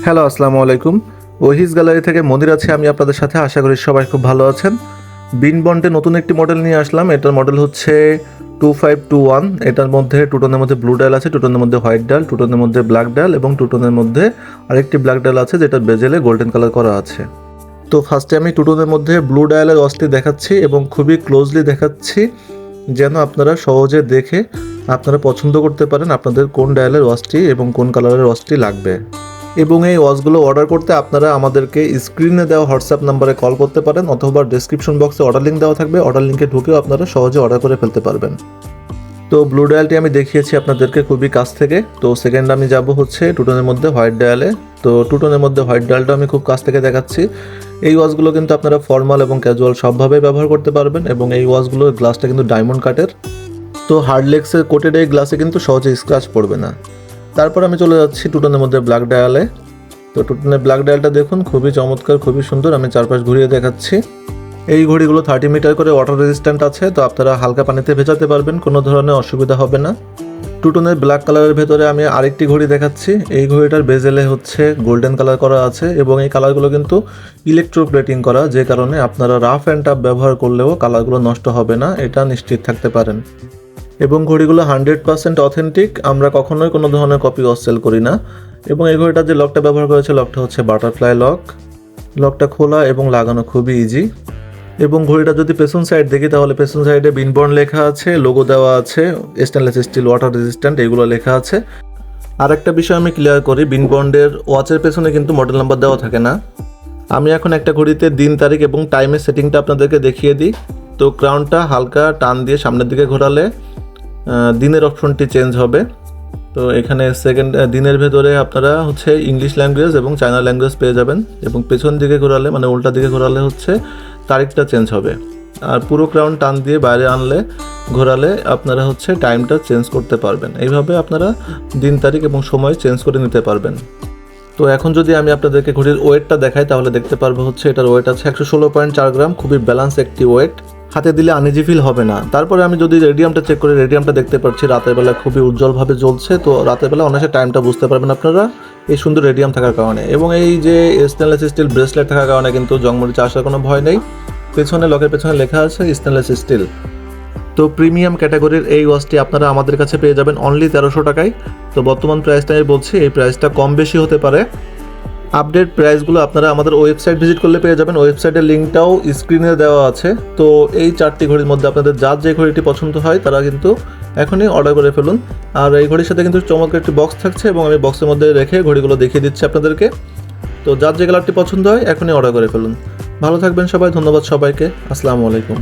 Hello, আসসালামু আলাইকুম। ওহিস gallery থেকে মন্দির আছে। আমি আপনাদের সাথে। আশা করি সবাই খুব ভালো আছেন। বিন বন্ডে নতুন একটি মডেল নিয়ে আসলাম। এটার মডেল হচ্ছে টু ফাইভ টু ওয়ান। এটার মধ্যে টুটনের মধ্যে ব্লু ডাল আছে, টুটনের মধ্যে হোয়াইট ডাল, টুটনের মধ্যে ব্ল্যাক ডাল এবং টুটনের মধ্যে আরেকটি ব্ল্যাক ডাল আছে, যেটা বেজেলে গোল্ডেন কালার করা আছে। তো ফার্স্টে আমি টুটনের মধ্যে ব্লু ডায়ালের ওয়াশটি দেখাচ্ছি এবং খুবই ক্লোজলি দেখাচ্ছি, যেন আপনারা সহজে দেখে আপনারা পছন্দ করতে পারেন আপনাদের কোন ডায়ালের ওয়াশটি এবং কোন কালারের ওয়াশটি লাগবে। এবং এই ওয়াচগুলো অর্ডার করতে আপনারা আমাদেরকে স্ক্রিনে দেওয়া হোয়াটসঅ্যাপ নাম্বারে কল করতে পারেন অথবা ডেসক্রিপশন বক্সে অর্ডার লিঙ্ক দেওয়া থাকবে। অর্ডার লিঙ্কে ঢুকেও আপনারা সহজে অর্ডার করে ফেলতে পারবেন। তো ব্লু ডায়ালটি আমি দেখিয়েছি আপনাদেরকে খুবই কাছ থেকে। তো সেকেন্ড আমি যাব হচ্ছে টুটনের মধ্যে হোয়াইট ডায়ালে তো টুটনের মধ্যে হোয়াইট ডায়ালটা আমি খুব কাছ থেকে দেখাচ্ছি। এই ওয়াচগুলো কিন্তু আপনারা ফর্মাল এবং ক্যাজুয়াল সবভাবে ব্যবহার করতে পারবেন এবং এই ওয়াচগুলোর গ্লাসটা কিন্তু ডায়মন্ড কাটের তো হার্ডলেক্সের কোটেড এই গ্লাসে কিন্তু সহজে স্ক্র্যাচ পড়বে না। তারপর আমি চলে যাচ্ছি টুটনের মধ্যে ব্ল্যাক ডায়ালে। তো টুটনের ব্ল্যাক ডায়ালটা দেখুন, খুবই চমৎকার, খুবই সুন্দর। আমি চারপাশ ঘুরিয়ে দেখাচ্ছি। এই ঘড়িগুলো থার্টি মিটার করে ওয়াটার রেজিস্ট্যান্ট আছে, তো আপনারা হালকা পানিতে ভেজাতে পারবেন, কোনো ধরনের অসুবিধা হবে না। টুটনের ব্ল্যাক কালারের ভেতরে আমি আরেকটি ঘড়ি দেখাচ্ছি। এই ঘড়িটার বেজেলে হচ্ছে গোল্ডেন কালার করা আছে এবং এই কালারগুলো কিন্তু ইলেকট্রোপ্লেটিং করা, যে কারণে আপনারা রাফ অ্যান্ড টাফ ব্যবহার করলেও কালারগুলো নষ্ট হবে না, এটা নিশ্চিত থাকতে পারেন। এবং ঘড়িগুলো হান্ড্রেড পার্সেন্ট অথেন্টিক আমরা কখনোই কোনো ধরনের কপি ওয়াশ সেল করি না। এবং এই ঘড়িটার যে লকটা ব্যবহার করেছে লকটা হচ্ছে বাটারফ্লাই লক লকটা খোলা এবং লাগানো খুবই ইজি এবং ঘড়িটা যদি পেছন সাইড দেখি, তাহলে পেছন সাইডে বিনবর্ন লেখা আছে লোগো দেওয়া আছে স্টেনলেস স্টিল ওয়াটার রেজিস্ট্যান্ট এগুলো লেখা আছে। আর একটা বিষয় আমি ক্লিয়ার করি বিনবন্ডের ওয়াচের পেছনে কিন্তু মডেল নাম্বার দেওয়া থাকে না। আমি এখন একটা ঘড়িতে দিন, তারিখ এবং টাইমের সেটিংটা আপনাদেরকে দেখিয়ে দিই। তো ক্রাউনটা হালকা টান দিয়ে সামনের দিকে ঘোরালে দিনের অপশনটি চেঞ্জ হবে। তো এখানে সেকেন্ড দিনের ভেতরে আপনারা হচ্ছে ইংলিশ ল্যাঙ্গুয়েজ এবং চায়না ল্যাঙ্গুয়েজ পেয়ে যাবেন এবং পেছন দিকে ঘোরালে মানে উল্টা দিকে ঘোরালে হচ্ছে তারিখটা চেঞ্জ হবে। আর পুরো ক্রাউন টান দিয়ে বাইরে আনলে, ঘোরালে আপনারা হচ্ছে টাইমটা চেঞ্জ করতে পারবেন। এইভাবে আপনারা দিন, তারিখ এবং সময় চেঞ্জ করে নিতে পারবেন। তো এখন যদি আমি আপনাদেরকে ঘড়ির ওয়েটটা দেখাই, তাহলে দেখতে পারব হচ্ছে এটার ওয়েট আছে একশো ষোলো পয়েন্ট চার গ্রাম। খুবই ব্যালেন্স একটি ওয়েট হাতে দিলে আনিজি ফিল হবে না। তারপরে আমি যদি রেডিয়ামটা চেক করি রেডিয়ামটা দেখতে পাচ্ছি, রাতের বেলা খুবই উজ্জ্বলভাবে জ্বলছে, তো রাতের বেলা অনেক টাইমটা বুঝতে পারবেন আপনারা এই সুন্দর রেডিয়াম থাকার কারণে। এবং এই যে স্টেনলেস স্টিল ব্রেসলেট থাকার কারণে কিন্তু জংমরিচে আসার কোনো ভয় নেই। পেছনে লকের পেছনে লেখা আছে স্টেনলেস স্টিল তো প্রিমিয়াম ক্যাটাগরির এই ওয়াচটি আপনারা আমাদের কাছে পেয়ে যাবেন অনলি তেরোশো টাকায়। তো বর্তমান প্রাইসটা আমি বলছি, এই প্রাইসটা কম বেশি হতে পারে। আপডেট প্রাইসগুলো আপনারা আমাদের ওয়েবসাইট ভিজিট করলে পেয়ে যাবেন। ওয়েবসাইটের লিঙ্কটাও স্ক্রিনে দেওয়া আছে। তো এই চারটি ঘড়ির মধ্যে আপনাদের যার যে ঘড়িটি পছন্দ হয়, তারা কিন্তু এখনই অর্ডার করে ফেলুন। আর এই ঘড়ির সাথে কিন্তু চমৎকার একটি বক্স থাকছে এবং আমি বক্সের মধ্যে রেখে ঘড়িগুলো দেখিয়ে দিচ্ছি আপনাদেরকে। তো যার যে কালারটি পছন্দ হয়, এখনই অর্ডার করে ফেলুন। ভালো থাকবেন সবাই, ধন্যবাদ সবাইকে। আসসালামু আলাইকুম।